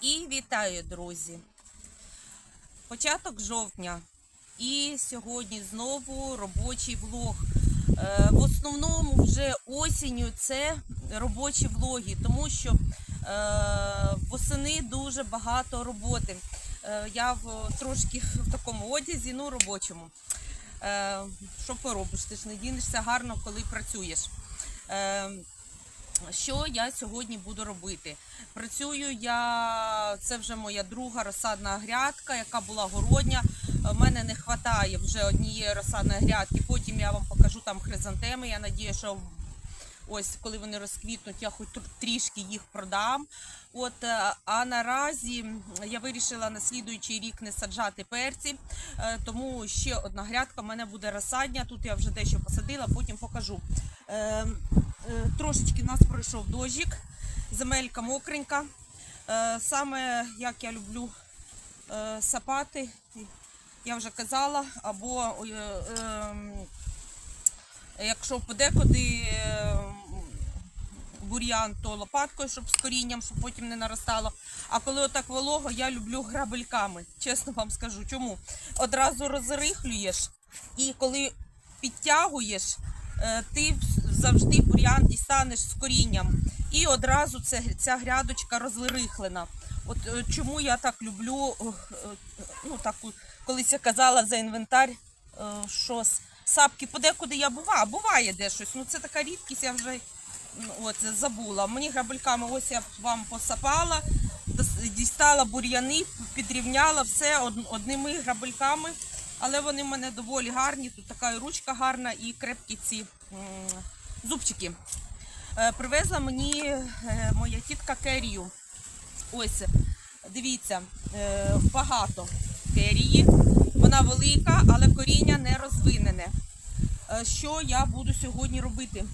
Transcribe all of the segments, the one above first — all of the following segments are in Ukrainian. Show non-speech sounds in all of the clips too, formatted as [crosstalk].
І вітаю, друзі! Початок жовтня. І сьогодні знову робочий влог. Е, В основному вже осінню це робочі влоги, тому що е, восени дуже багато роботи. Е, Я в трошки в такому одязі, ну робочому. Що поробиш? Ти ж не дінешся гарно, коли працюєш. Е, що я сьогодні буду робити? Працюю я, це вже моя друга розсадна грядка, яка була городня. У мене не вистачає вже однієї розсадної грядки. Потім я вам покажу там хризантеми. Я надію, що ось коли вони розквітнуть, я хоч трішки їх продам. От, е, а наразі я вирішила на слідуючий рік не саджати перці, е, тому ще одна грядка в мене буде розсадня. Тут я вже дещо посадила, потім покажу. Е, е, Трошечки нас пройшов дощик, земелька мокренька. Е, Саме як я люблю е, сапати, я вже казала, або ем, якщо подекуди е, бур'ян, то лопаткою, щоб з корінням, щоб потім не наростало. А коли отак волого, я люблю грабельками. Чесно вам скажу. Чому? Одразу розрихлюєш, і коли підтягуєш, ти завжди бур'ян дістанеш з корінням. І одразу це, ця грядочка розрихлена. От е, чому я так люблю, е, е, ну так колись я казала за інвентар, що сапки подекуди я буваю, буває де щось. Ну це така рідкість, я вже ну, от, забула. Мені грабельками ось я вам посапала, дістала бур'яни, підрівняла все одними грабельками. Але вони в мене доволі гарні. Тут така ручка гарна і крепкі ці зубчики. Е, Привезла мені е, моя тітка керію. Ось, дивіться, е, багато керії. Вона велика, але коріння не розвинене. Що я буду сьогодні робити?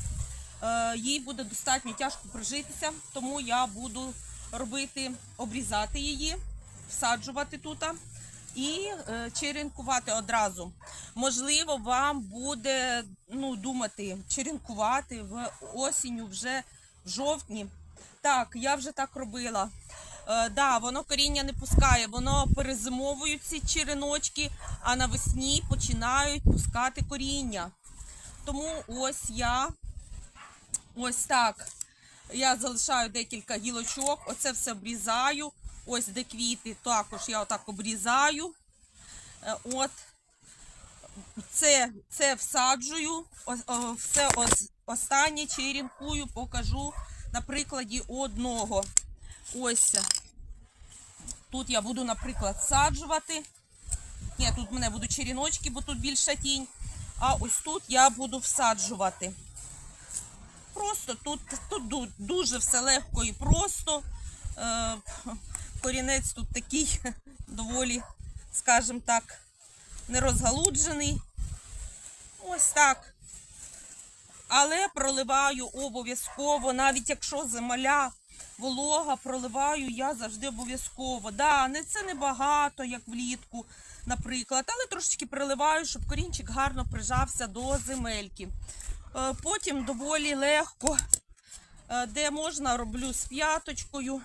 Їй буде достатньо тяжко прижитися, тому я буду робити, обрізати її, всаджувати тут і е, черенкувати одразу. Можливо, вам буде ну, думати, черенкувати в осінню вже в жовтні. Так, я вже так робила. Е, да, воно коріння не пускає, воно перезимовують ці череночки, а навесні починають пускати коріння. Тому ось я ось так. Я залишаю декілька гілочок, оце все обрізаю. Ось де квіти, також я отак обрізаю. Е, От. Це, це всаджую, все останнє черенкую, покажу на прикладі одного. Ось тут я буду, наприклад, саджувати. Ні, тут в мене будуть черіночки, бо тут більша тінь. А ось тут я буду всаджувати. Просто тут, тут дуже все легко і просто. Корінець тут такий [laughs] доволі, скажімо так, нерозгалуджений. Ось так. Але проливаю обов'язково, навіть якщо земля волога, проливаю я завжди обов'язково. Да, це не багато, як влітку, наприклад, але трошечки проливаю, щоб корінчик гарно прижався до земельки. Е, Потім доволі легко, е, де можна, роблю з п'яточкою,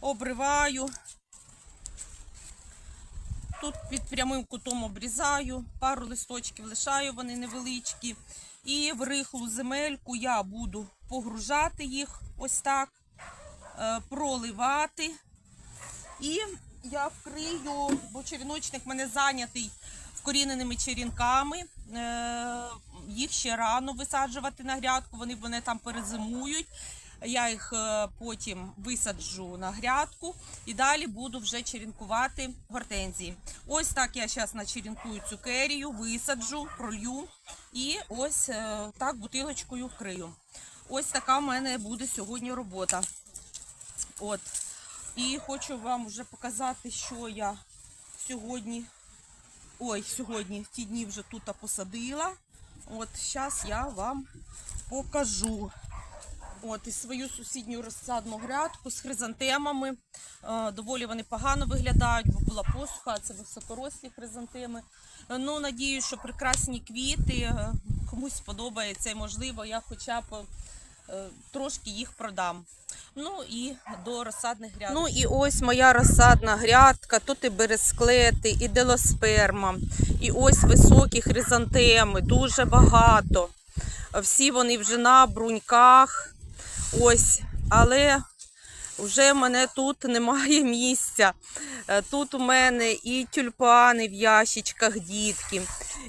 обриваю. Тут під прямим кутом обрізаю, пару листочків лишаю, вони невеличкі. І в рихлу земельку я буду погружати їх ось так, е, проливати. І я вкрию, бо черіночник в мене зайнятий вкоріненими черінками. Е, Їх ще рано висаджувати на грядку, вони в мене там перезимують. Я їх е, потім висаджу на грядку і далі буду вже черенкувати гортензії. Ось так я зараз начеренкую цю керію, висаджу, пролью і ось е, так бутилочкою вкрию. Ось така в мене буде сьогодні робота. От. І хочу вам вже показати, що я сьогодні, ой, сьогодні, ті дні вже тут посадила. От, зараз я вам покажу. От, і свою сусідню розсадну грядку з хризантемами. Е, доволі вони погано виглядають, бо була посуха, це високорослі хризантеми. Е, ну, надію, що прекрасні квіти е, комусь сподобається і можливо, я хоча б трошки їх продам. Ну і до розсадних грядок. Ну і ось моя розсадна грядка. Тут і бересклети, і делосперма, і ось високі хризантеми, дуже багато. Всі вони вже на бруньках. Ось, але вже в мене тут немає [laughs] місця. Е, Тут у мене і тюльпани в ящичках, дітки.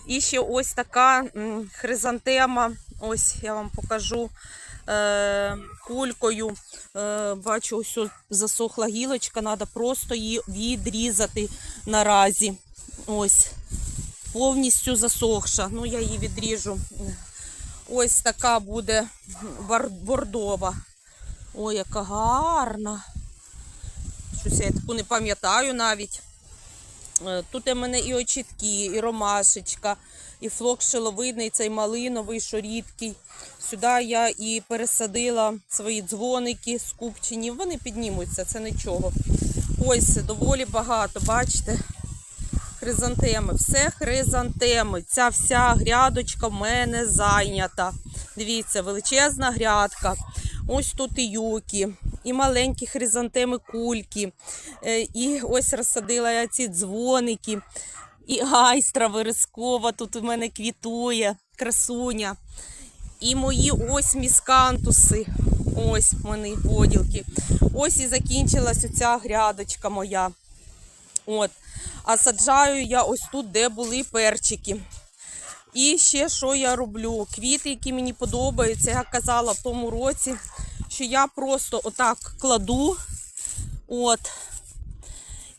І ще ось така хризантема. Ось я вам покажу е, кулькою. Е, бачу, ось засохла гілочка, треба просто її відрізати наразі. Ось, повністю засохша. Ну, я її відріжу. Ось така буде бордова. Ой, яка гарна. Щось я таку не пам'ятаю навіть. Е, Тут у мене і очітки, і ромашечка, і флок шиловидний, цей малиновий, що рідкий. Сюди я і пересадила свої дзвоники скупчені. Вони піднімуться, це нічого. Ось доволі багато, бачите? Хризантеми, все хризантеми. Ця вся грядочка в мене зайнята. Дивіться, величезна грядка. Ось тут і юки, і маленькі хризантеми кульки. Е, І ось розсадила я ці дзвоники. І айстра верескова тут у мене квітує, красуня. І мої ось міскантуси. Ось вони поділки. Ось і закінчилась оця грядочка моя. От. А саджаю я ось тут, де були перчики. І ще що я роблю? Квіти, які мені подобаються, я казала в тому році, що я просто отак кладу. От.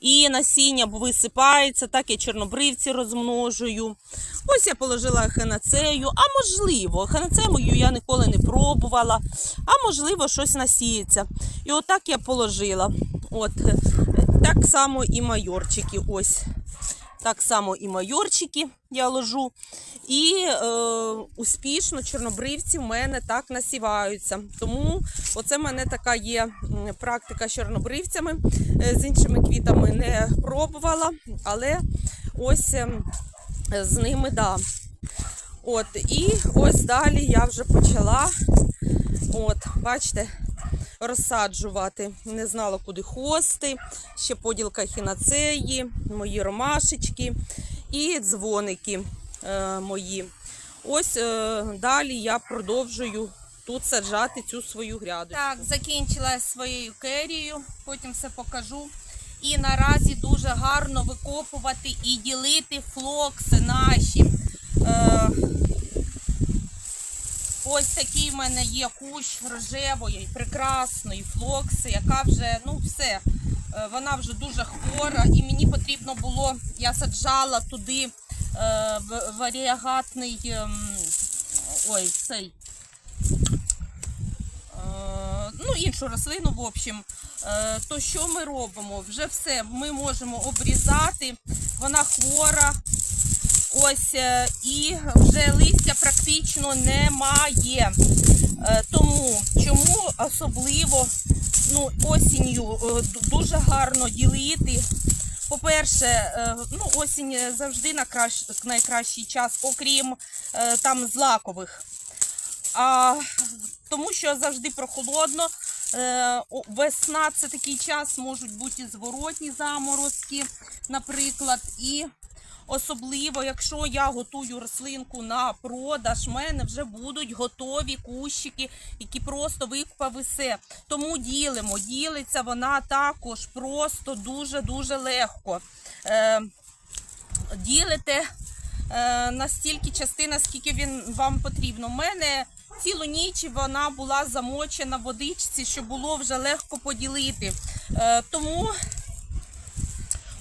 І насіння висипається, так я чорнобривці розмножую. Ось я положила ханацею, а можливо, ханацею я ніколи не пробувала, а можливо, щось насіється. І отак я положила. От. Е, Так само і майорчики. Ось. Так само і майорчики я ложу. І е, успішно чорнобривці в мене так насіваються. Тому оце в мене така є практика з чорнобривцями. Е, З іншими квітами не пробувала, але ось ем, з ними да. От, і ось далі я вже почала. От, бачите, розсаджувати. Не знала, куди хости, ще поділка хінацеї, мої ромашечки і дзвоники е, мої. Ось е, далі я продовжую тут саджати цю свою гряду. Так, закінчила своєю керією, потім все покажу. І наразі дуже гарно викопувати і ділити флокси наші. Е, Ось такий в мене є кущ рожевої, прекрасної флокси, яка вже, ну все, е, вона вже дуже хвора, і мені потрібно було, я саджала туди е, варіагатний, ем, ой, цей, е, ну, іншу рослину, в общем. Е, то що ми робимо? Вже все, ми можемо обрізати, вона хвора, Ось е, і вже листя практично немає. Е, Тому чому особливо ну, осінню е, дуже гарно ділити. По-перше, ну, осінь завжди на кращ, найкращий час, окрім там злакових. А, тому що завжди прохолодно. Весна це такий час, можуть бути зворотні заморозки, наприклад. І Особливо, якщо я готую рослинку на продаж, в мене вже будуть готові кущики, які просто викупав і. Тому ділимо. Ділиться вона також просто дуже-дуже легко. Е, ділите е, настільки частин, наскільки він вам потрібно. У мене цілу ніч вона була замочена в водичці, щоб було вже легко поділити. Е, тому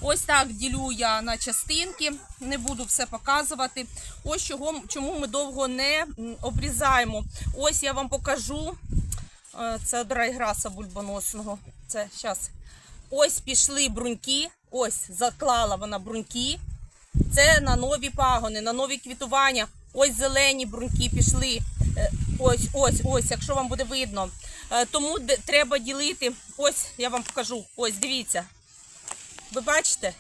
Ось так ділю я на частинки, не буду все показувати. Ось чого, чому ми довго не обрізаємо. Ось я вам покажу. Е, Це драйграса бульбоносного. Це зараз. Ось пішли бруньки. Ось заклала вона бруньки. Це на нові пагони, на нові квітування. Ось зелені бруньки пішли. Е, Ось, ось, ось, якщо вам буде видно. Е, Тому треба ділити. Ось я вам покажу. Ось, дивіться. Ви бачите?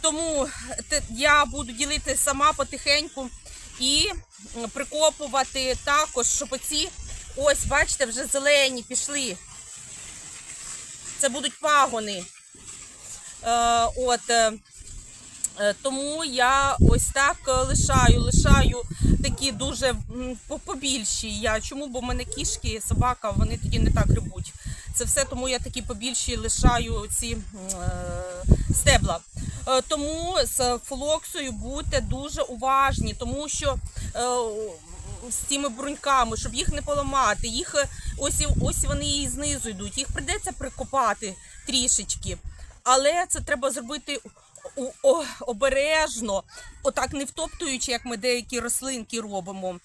Тому я буду ділити сама потихеньку і прикопувати також, щоб оці Ось, бачите, вже зелені пішли. Це будуть пагони. Е, от, е, е, тому я ось так лишаю. Лишаю такі дуже побільші. Я чому? Бо в мене кішки, собака, вони тоді не так грибуть. Це все тому я такі побільші лишаю ці е, стебла. Е, Тому з флоксою будьте дуже уважні, тому що е, з цими бруньками, щоб їх не поламати, їх ось, ось вони і знизу йдуть. Їх прийдеться прикопати трішечки. Але це треба зробити обережно, отак не втоптуючи, як ми деякі рослинки робимо.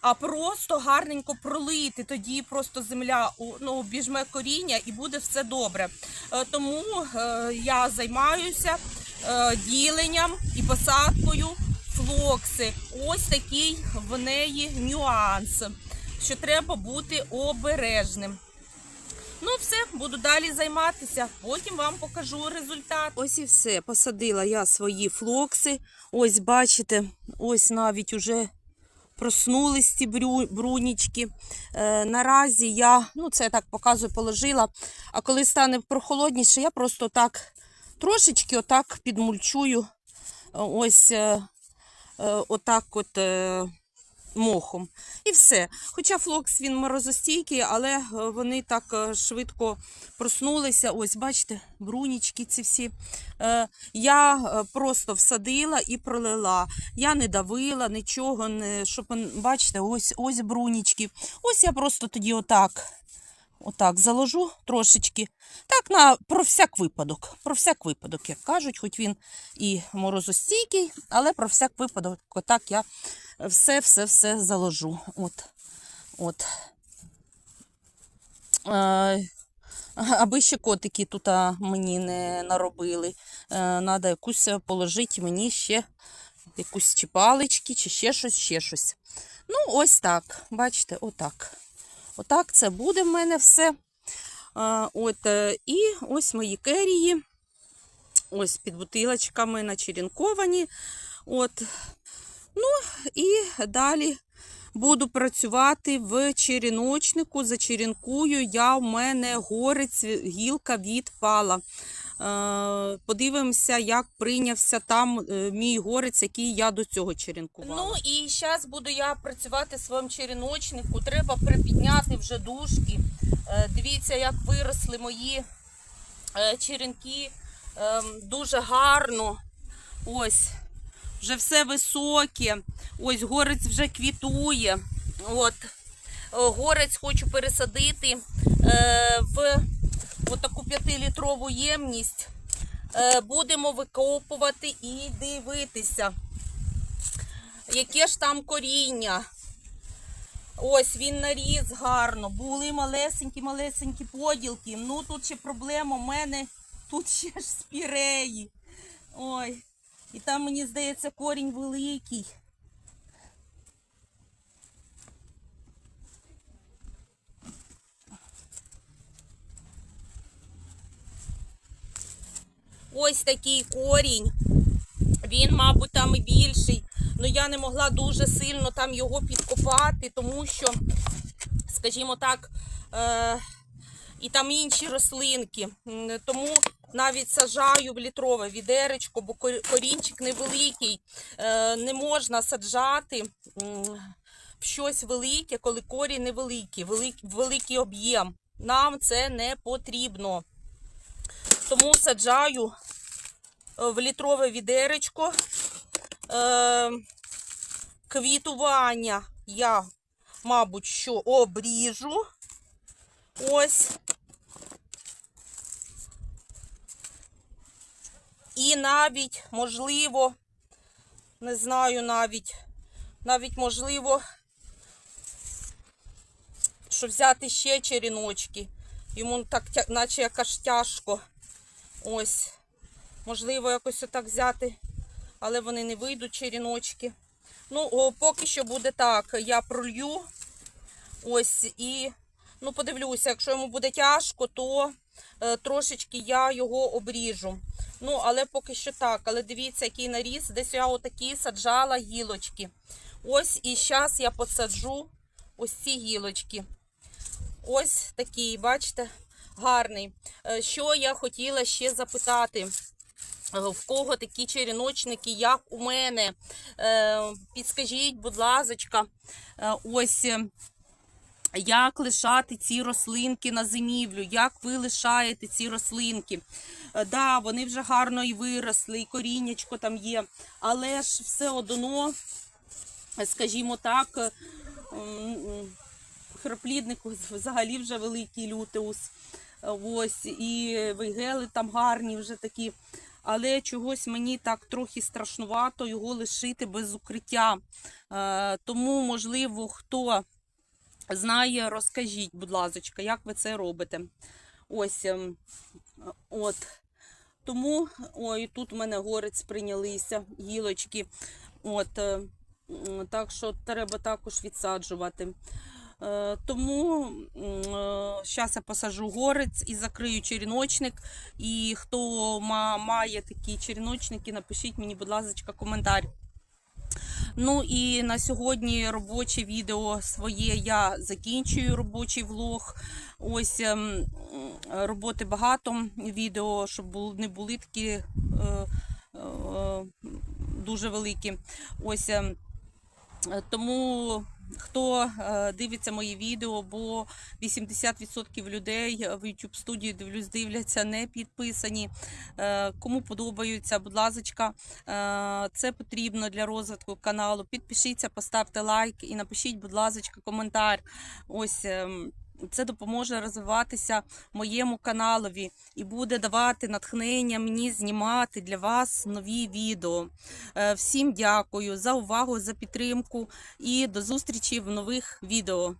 А просто гарненько пролити, тоді просто земля ну, обіжме коріння і буде все добре. Е, Тому е, я займаюся е, діленням і посадкою флокси. Ось такий в неї нюанс, що треба бути обережним. Ну, все, буду далі займатися. Потім вам покажу результат. Ось і все. Посадила я свої флокси. Ось бачите, ось навіть уже проснулись ці брунічки. Е, наразі я, ну це так показую, положила. А коли стане прохолодніше, я просто так трошечки отак підмульчую. Е, Ось е, е, отак от. Мохом. І все. Хоча флокс він морозостійкий, але е, вони так е, швидко проснулися. Ось, бачите, брунічки ці всі. Е, Я просто всадила і пролила. Я не давила нічого, не, щоб бачите, ось ось брунічки. Ось я просто тоді отак. Отак заложу трошечки. Так, на про всяк випадок. Про всяк випадок, як кажуть, хоч він і морозостійкий, але про всяк випадок, отак я все-все-все заложу. От. От. Е, аби ще котики тут мені не наробили. Е, Надо якусь положити мені ще якусь чи палички, чи ще щось, ще щось. Ну, ось так. Бачите, отак. Отак це буде в мене все. От, е, і ось мої керії. Ось під бутилочками начерінковані. От. Ну і далі буду працювати в черіночнику. Зачерінкую я в мене горець, гілка відпала. Е, Подивимося, як прийнявся там е, мій горець, який я до цього черенкувала. Ну і зараз буду я працювати в своєму череночнику. Треба припідняти вже дужки. Е, Дивіться, як виросли мої черенки. Ем, Дуже гарно. Ось. Вже все високе. Ось горець вже квітує. От. Горець хочу пересадити в таку 5-літрову ємність. Е, будемо викопувати і дивитися, яке ж там коріння. Ось він наріс гарно. Були малесенькі-малесенькі поділки. Ну тут ще проблема в мене. Тут ще ж спіреї. Ой. І там, мені здається, корінь великий. Ось такий корінь. Він, мабуть, там і більший. але я не могла дуже сильно там його підкопати, тому що, скажімо так, е, і там інші рослинки. Тому навіть саджаю в літрове відеречко, бо корінчик невеликий. Е, не можна саджати в щось велике, коли корінь невеликий, велик- великий об'єм. Нам це не потрібно. Тому саджаю е, в літрове відеречко. Е, квітування я, мабуть, що обріжу. Ось. І навіть, можливо, не знаю навіть, навіть можливо, що взяти ще черіночки. Йому так, наче якось тяжко. Ось. Можливо, якось отак взяти, але вони не вийдуть черіночки. Ну, о, поки що буде так. Я пролью. Ось і ну, подивлюся, якщо йому буде тяжко, то е, трошечки я його обріжу. Ну, але поки що так. Але дивіться, який наріс. Десь я отакі саджала гілочки. Ось і зараз я посаджу ось ці гілочки. ось такий, бачите, гарний. Е, Що я хотіла ще запитати? Е, В кого такі черіночники, як у мене? Е, Підскажіть, будь ласка, ось як лишати ці рослинки на зимівлю, як ви лишаєте ці рослинки. Да, вони вже гарно і виросли, і коріннячко там є, але ж все одно, скажімо так, храплідник взагалі вже великий лютеус. Е, Ось, і вейгели там гарні вже такі. Але чогось мені так трохи страшнувато його лишити без укриття. Е, Тому, можливо, хто знає, розкажіть, будь ласка, як ви це робите. Ось ем, от. Тому, ой, тут у мене горець прийнялися, гілочки. От, е, так що треба також відсаджувати. Е, Тому зараз я посажу горець і закрию черіночник. І хто має такі черіночники, напишіть мені, будь ласка, коментар. Ну і на сьогодні робоче відео своє я закінчую робочий влог. Ось ем, роботи багато відео, щоб не були такі е, е, дуже великі. Ось ем, е, тому. Хто е, дивиться мої відео, бо 80% людей в YouTube студії дивлюсь, дивляться, не підписані. Е, Кому подобаються, будь ласка, Е, Це потрібно для розвитку каналу. Підпишіться, поставте лайк і напишіть, будь ласка, коментар. Ось ем, це допоможе розвиватися моєму каналові і буде давати натхнення мені знімати для вас нові відео. Е, Всім дякую за увагу, за підтримку і до зустрічі в нових відео.